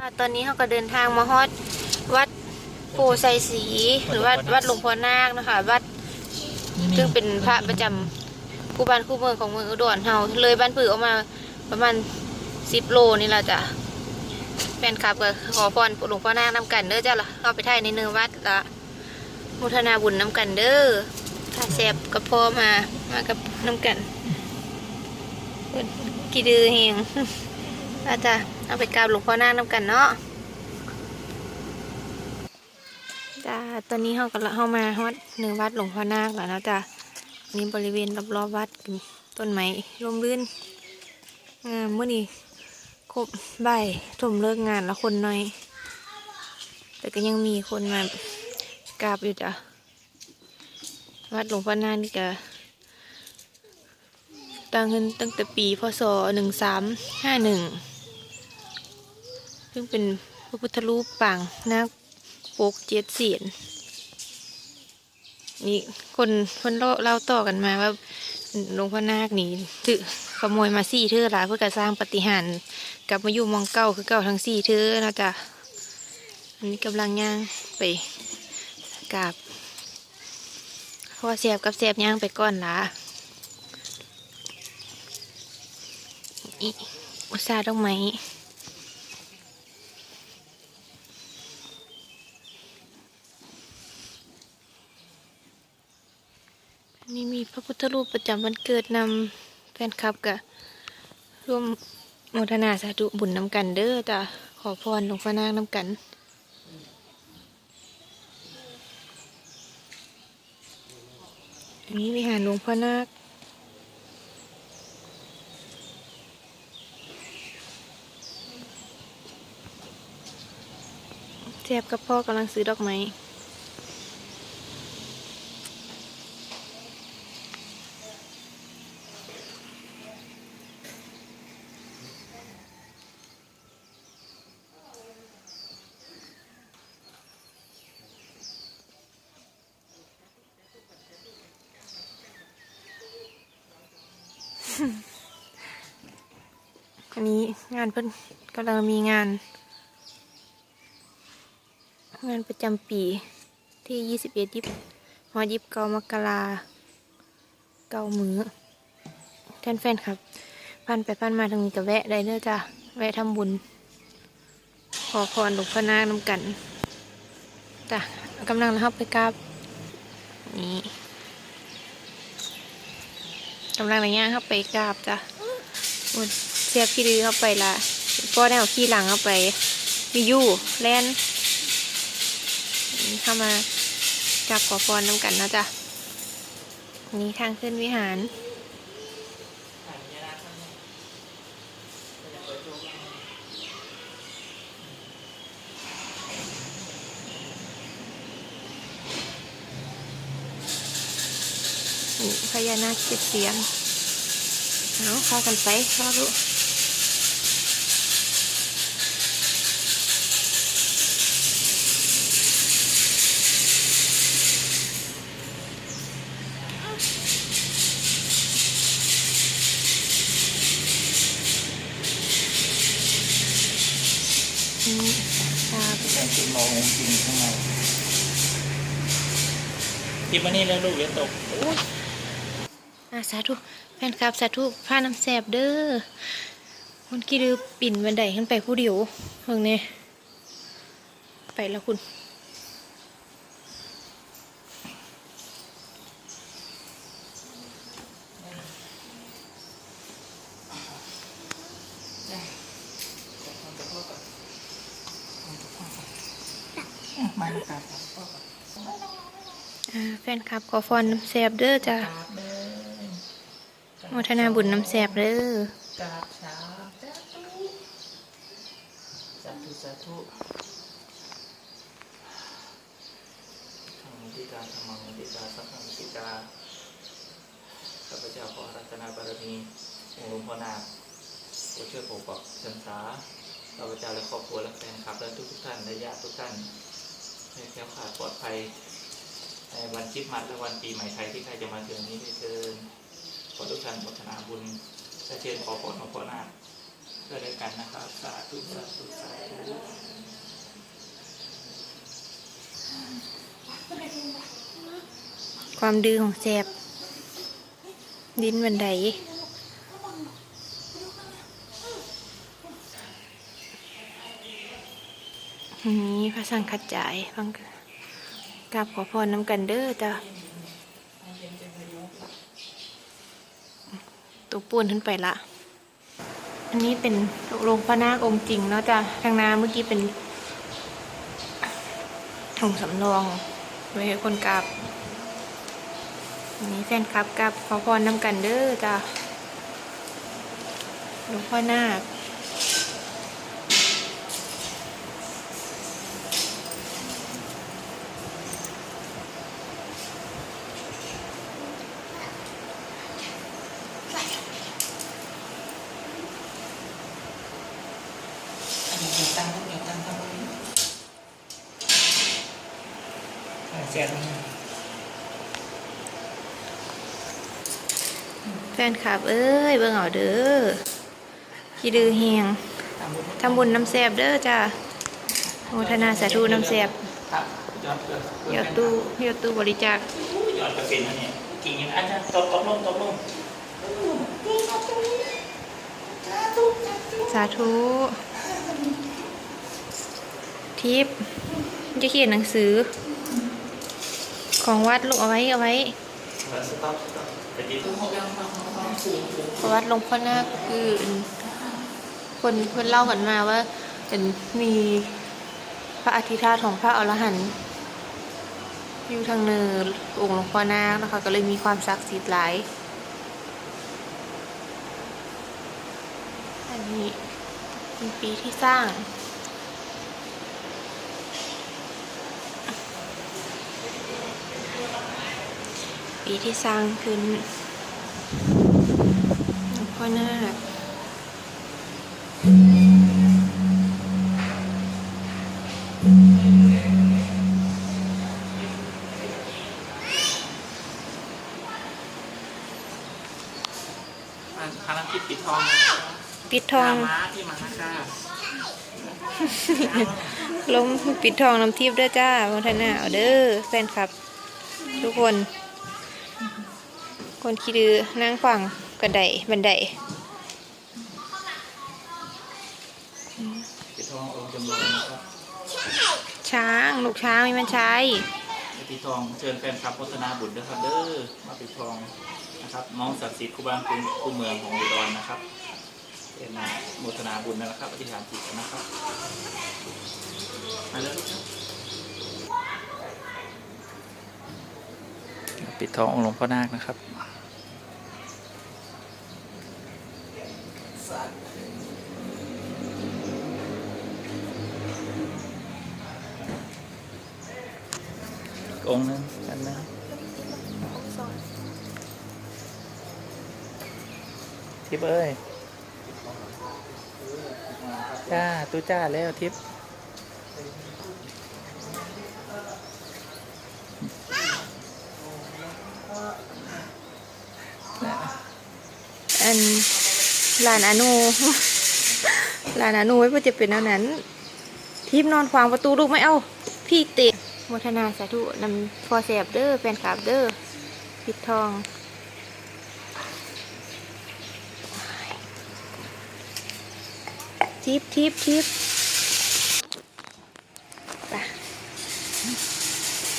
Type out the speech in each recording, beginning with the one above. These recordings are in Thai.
อ่าตอนนี้เขาก็เดินทางมาฮอดวัดโพไซศรีหรือว่าวัดหลวงพ่อนาคนะคะวัดซึ่งเป็นพระประจำคู่บ้านคู่เมืองของเมืองอุดรเฮาเลยบ้านผือออกมาประมาณสิบโลนี่แหละจ้ะแฟนคลับก็ขอพรหลวงพ่อนาคนำกันเด้อจ้ะล่ะเข้าไปถ่ายในเนื้อวัดละมุทนาบุญนำกันเด้อถ้าแซบกับพ่อมามากับนำกันเพิ่นกี่ดือเฮง อาจจะเอาไปกราบหลวงพ่อนาคนำกันเนาะจ้าตอนนี้เขาก็เข้ามาฮอดหนึ่งวัดหลวงพ่อนาคแล้วนะจ้ะนี่บริเวณรอบๆวัดต้นไม้ร่มรื่นงามเมื่อนี้ครบบ่ายถ่มเลิกงานแล้วคนน้อย แต่ก็ยังมีคนมากราบอยู่จ้ะวัดหลวงพ่อนาคนี่ก็ตั้งขึ้นตั้งแต่ปีพศหนึ่งสามห้าหนึ่ง ซึ่งเป็นพระพุทธรูปปางนาคปกเจ็ดเสียนนี่คนคนเล่าเล่าต่อกันมาว่าหลวงพ่อนาคนี่ถือขโมยมาสี่เทือหลายเพื่อการสร้างปฏิหารกลับมาอยู่มองเก้าคือเก้าทั้งสี่เทือนะจ๊ะอันนี้กำลังย่างไปกราบเพราะว่าเสียบกับเสียบย่างไปก่อนละอีอุตสาห์ดอกไหม นี่มีพระพุทธรูปประจำวันเกิดนำแฟนคลับกับร่วมโมทนาสาธุบุญนำกันเด้อจ้ะขอพรหลวงพ่อนางนำกันอันนี้วิหารหลวงพ่อนาคเทียบกับพ่อกำลังซื้อดอกไม้ อันนี้ งานเพิ่นกำลังมีงาน งานประจำปีที่ยี่สิบเอ็ดยิบหอยิบเกามกราเกามือแทนแฟนครับพันไปพันมาทางนี้ก็แวะได้เด้อจ้ะแวะทำบุญ ขอพรหลวงพ่อนางนำกันจ้ะกำลังนะครับไปกราบนี่กำลังอะไรเงี้ยครับไปกราบจ้ะหมด เสียบขี้ดื้อเข้าไปละก็ได้เอาขี้หลังเข้าไปมียู่แลนเข้ามาจับขอพรน้ำกันนะจ๊ะนี่ทางขึ้นวิหารนี่พญานาคเจ็ดเสียนเอาเข้ากันไปเข้าลู ครับแต่งเป็นมององจริงข้างในทิปมานี่แล้วลูกเลี้ยงตกอ่าสาธุแฟนคลับสาธุผ้าน้ำแสบเด้อคนกี่ดือปิ่นบันไดขึ้นไปผู้เดียวเพิ่งเนี่ยไปแล้วคุณ มาลูกครับ อ่าแฟนคลับขอฟอนน้ำแสบเด้อจ้ะโมทนาบุญน้ำแสบเด้อกราบเช้าสาธุสาธุสาธุธรรมติกาธรรมังติกาสัพพังติกาข้าพเจ้าขอรัตนาบารมีองค์หลวงพ่อนาคผู้ช่วยปกปักรักษาข้าพเจ้าและครอบครัวและแฟนคลับและทุกทุกๆท่านและญาติทุกท่าน ให้แก้ขาดปลอดภัยในวันชิปมัดและวันปีใหม่ไทยที่ใครจะมาถึงนี้ได้เชิญขอทุกท่านพัฒนาบุญและเชิญขอพรของพ่อนาคเพื่อได้กันนะครับสาธุสาธุสาธุความดื้อของแสบดินบันได นี่พระสังขัดจ่ายฟังกราบขอพรน้ำกันเด้อจ้ะตัวปูนขึ้นไปละ อันนี้เป็นโรงพระนาคองค์จริงเนาะจ้ะทางน้าเมื่อกี้เป็นถุงสำรอง ไว้ให้คนกราบอันนี้แฟนคลับกับขอพรนำกันเด้อจ้ะหลวงพ่อนาค เดี๋ยวตั้งเดี๋ยวตั้งตั้ง เสียงแฟนคลับ เอ้ย เบิ่งเอาเด้อขี้ดื้อเฮียงทำบุญน้ำแซบเด้อจ้ะโมทนาสาธุน้ำแซบครับยอดเกิดยอดตู้ยอดตู้บริจาคยอดกระเป็นนะเนี่ยกิ่งยังอาจารย์ตกตกลงตกลงสาธุทิพย์จะเขียนหนังสือ ของวัดลูกเอาไว้เอาไว้วัดหลวงพ่อนาคือคนเพื่อนเล่ากันมาว่าเป็นมีพระอธิธาตของพระอรหันต์อยู่ทางเนินองค์หลวงพ่อนาคนะคะ ก็เลยมีความศักดิ์สิทธิ์หลาย อันนี้เป็นปีที่สร้าง ปีที่สร้างขึ้นหลวงพ่อนาคอันคณะที่ปิดทองปิดทองม้าที่มาค่ะลงปิดทองน้ำทิพย์ด้วยจ้าโมทนาเอาเด้อแฟนคลับ ทุกคน คนขี้ดื้อนั่งฟังกระไดบันไดปิดทององค์จำลองนะครับช้างลูกช้างมีมันใช้ปิดทองเชิญแฟนคลับโฆษณาบุญด้วยครับเด้อมาปิดทองนะครับน้องศักดิ์สิทธิ์ครูบาคุณครูเมืองของอุดรนะครับเป็นมาโมทนาบุญนะครับอธิษฐานจิตกันนะครับมาแล้วครับปิดทององค์หลวงพ่อนาคนะครับ องค์หนึงกันนะทิพเอ้ยจ้าตู้จ้าแล้วทิพอันลานอนุลานอนุไว้เพื่อจะเป็นเอานั้น ทิพนอนขวางประตูลูกไม่เอา พี่เติด โมทนาสาธุนำพอแสบเด้อแฟนคลับเด้อปิดทองทิปทิปทิปไป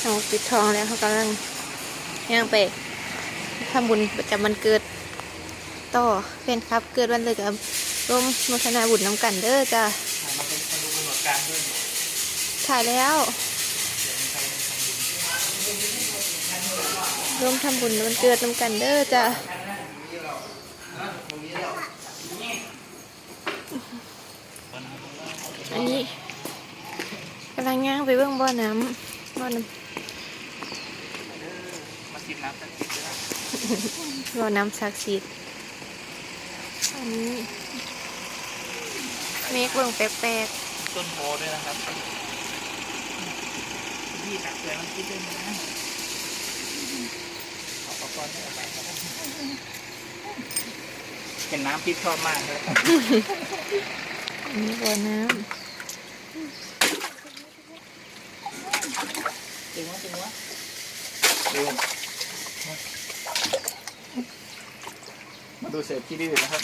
เอาปิดทองแล้วเขากำลังย่างไปทำบุญประจำวันเกิดต่อแฟนครับ เกิดวันเลยกับร่วมโมทนาบุญน้ำกันเด้อจ้ะมาถ่ายแล้ว ร่วมทำบุญวันเกิดน้ำกันเด้อจ้ะอันนี้กำลังย่างไปเบื้องบ่อน้ำบ่อน้ำสักสิบด้วยนะำบ่อน้ำศักดิ์สิทธิ์อันนี้เมฆเบื้องแปลกต้นโพด้วยนะครับพี่ตักเตือนมันคิดด้วยนะ เห็นน้ำพี่ชอบมากเลยอันนี้บัวน้ำจริงวะจริงวะดูมาดูเศษขี้ดื้อนะครับ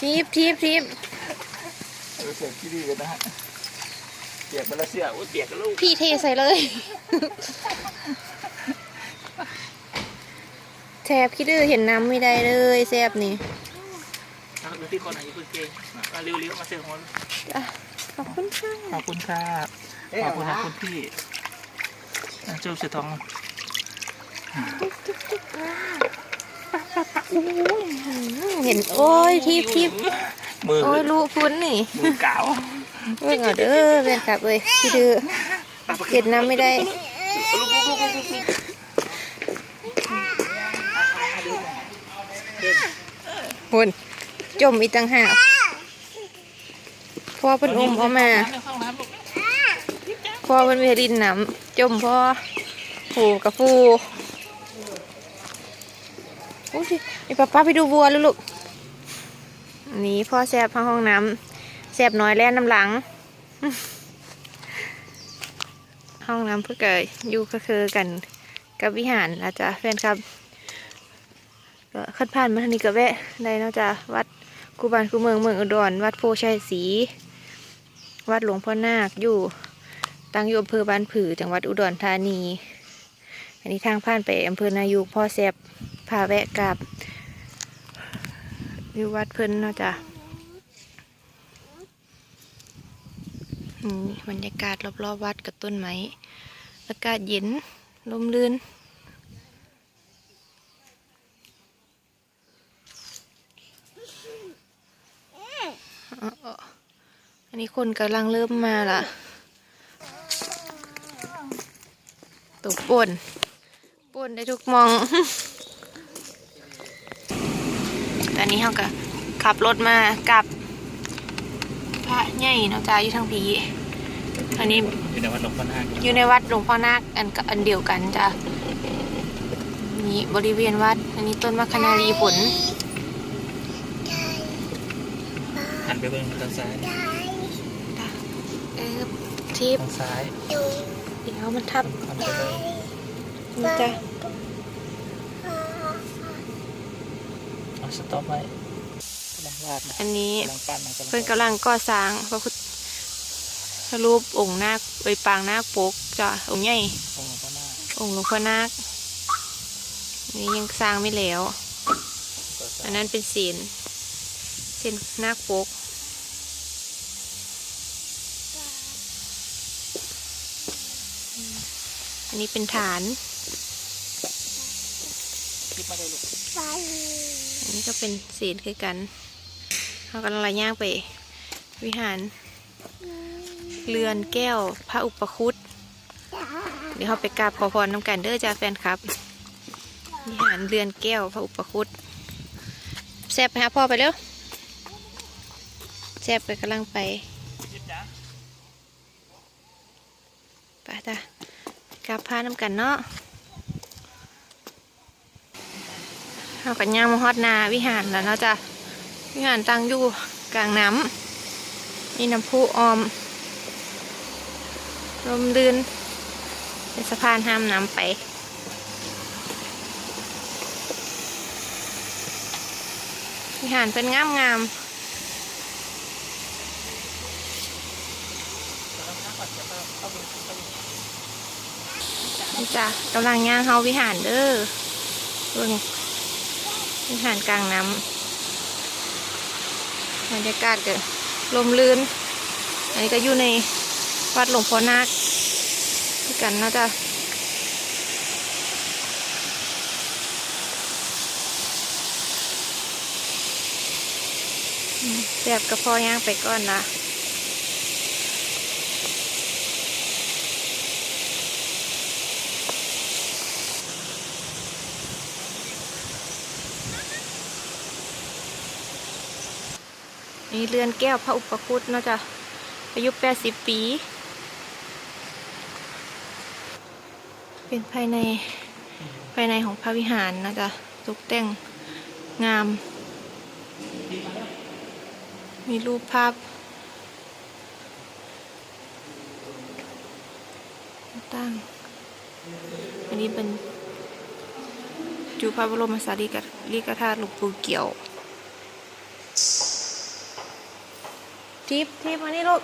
ทีบทีบทีบดูเศษที่ดีกันนะฮะเปียกไปแล้วเสียโอ้ยเปียกแล้ลูกพี่เทใส่เลย แซบคิดดื้อเห็นน้ำไม่ได้เลยแซบนี่แล้วดูที่คนไหนเพิ่งเก่งมาเร็วๆมาเสื้อคนอะขอบคุณค่ะขอบคุณค่ะขอบคุณนะคุณพี่อะจูบเสือทองเห็นโอ้ยทีบทีบมือโอ้ยลูกพุ้นนี่มือกาวเว้ยเหงาเด้อเป็นกลับเลยพี่ดื้อเห็นน้ำไม่ได้ ลูกลูกลูกลูกลูก พุนจมอีกต่างหากพ่อเป็นอมเอามาพ่อเป็นเวรินน้ำจมพ่อผูกับฟูโอ้ยไอป้าป้าไปดูวัวลูกลูกอันนี้พ่อแซบห้องน้ำแซบน้อยแล่นน้ำหลัง ห้องน้ำเพื่อเกิดอยู่ก็คือกันกับวิหารนะจ๊ะแฟนครับ ก็ขัดผ่านมาทางนี้ก็แวะได้เนอกจากวัดกูบานกูเมืองเมืองอุดรวัดโพชัยศรีวัดหลวงพ่อนาคอยู่ตั้งอยู่อำเภอบ้านผือจังหวัดอุดรธานี อันนี้ทางผ่านไปอำเภอนายุกพ่อแซบพาแวะกลับอยู่วัดเพิ่นเนาะจ้ะนี่บรรยากาศรอบๆวัดกับต้นไม้อากาศเย็นลมลื่น อ๋ออันนี้คนกำลังเริ่มมาละตกป่นป่นได้ทุกมองตอนนี้เขาก็ขับรถมากับพระใหญ่เนาะจ้าอยู่ทางพีอันนี้อยู่ในวัดหลวงพ่อนาคอยู่ในวัดหลวงพ่อนาคอันกับอันเดียวกันจ้ะนี่บริเวณวัด อันนี้ต้นมะขนารีผล หั นไปเบิ่งทางซ้ายเออทิพทางซ้ายเดี๋ยวมันทับหันไปเบิ่งนี่จ้ะเอาสต็อปไว้กำลังวาดนะอันนี้กำลังปั้นนะกำลังเพิ่นกำลังก่อสร้างพระพุทธรูปองค์นาคไปปางนาคปกจ้ะองค์ใหญ่องค์หลวงพ่อนาคองค์หลวงพ่อนาคนี่ยังสร้างไม่แล้วก็สร้าอังนนั้นเป็นเศีลเศีลนาคปก นนี้เป็นฐานอันนี้ก็เป็นศีลคือกันเขากำลังระย่างไป วิหารเรือนแก้วพระอุปคุตเดี๋ยวเขาไปกราบขอพรน้ำกันเด้อจ้าแฟนครับ วิหารเรือนแก้วพระอุปคุตแซบไปหาพ่อไปเร็วแซบไปกำลังไปไปจ้ะ กราบพาน้ำกันเนาะเอากันย่างมาฮอดนาวิหารแล้วเนาะจ้ะวิหารตั้งอยู่กลางน้ำนี่น้ำพุออมลมลื่นเป็นสะพานห้ามน้ำไปวิหารเป็นงามงามๆ นี่จ้ะกำลังย่างเฮาวิหารเด้อเบิ่งวิหารกลางน้ำบรรยากาศก็ลมลื่น อันนี้ก็อยู่ในวัดหลวงพ่อนาคด้วยกันเนาะจ้ะแซ่บกับพ่อย่างไปก่อนนะ นี่เรือนแก้วพระอุปคุตเนาะจ้ะอายุ80ปี เป็นภายในภายในของพระวิหารนะจ๊ะตกแต่งงาม มีรูปภาพต่างอันนี้เป็นจูพระบรมสารีริกธาตุหลวงปู่เกี่ยว ทิปทิปมานี่ลูก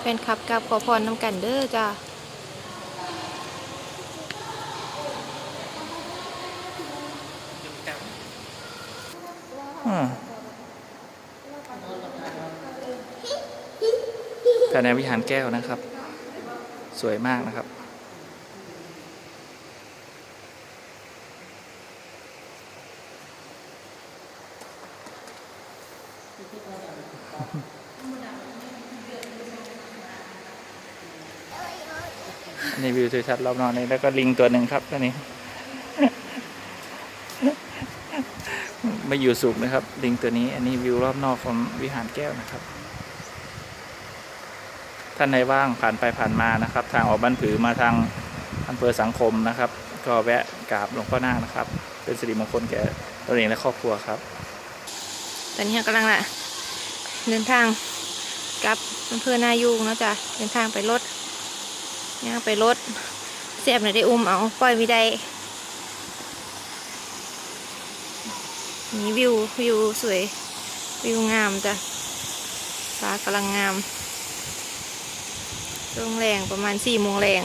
แฟนคลับกับขอพรนำกันเด้อจ้าอืมภายในวิหารแก้วนะครับ สวยมากนะครับ นนี้วิวทิวทัศน์รอบนอกนี่แล้วก็ลิงตัวหนึ่งครับตัวนี้ ไม่อยู่สุขนะครับ ลิงตัวนี้ อันนี้วิวรอบนอกของวิหารแก้วนะครับ ท่านใดว่างผ่านไปผ่านมานะครับ ทางออกบ้านผือมาทางอำเภอสังคมนะครับ ก็แวะกราบหลวงพ่อนาคนะครับ เป็นสิริมงคลแก่ตัวเองและครอบครัวครับ ตอนนี้กำลังละ เดินทางกลับอำเภอนายูงนะจ้ะเดินทางไปรถย่างไปรถเสียบหน่อยได้อุ้มเอาปล่อยไม่ได้นี่วิววิวสวยวิวงามจ้ะฟ้ากำลังงามช่วงแรงประมาณสี่โมงแรง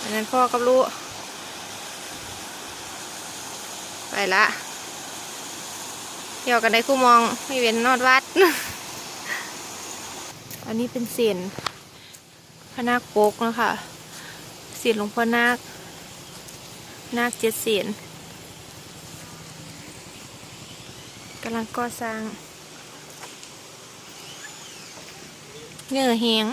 อันนั้นพ่อกับลูกไปละ เดี๋ยวกันได้คู่มองไม่เว้นนอดวัด อันนี้เป็นเสียนพระนาคปกกนะคะเสียนหลวงพ่อนาค นาคเจ็ดเสียนกำลังก่อสร้างเงื่อแหง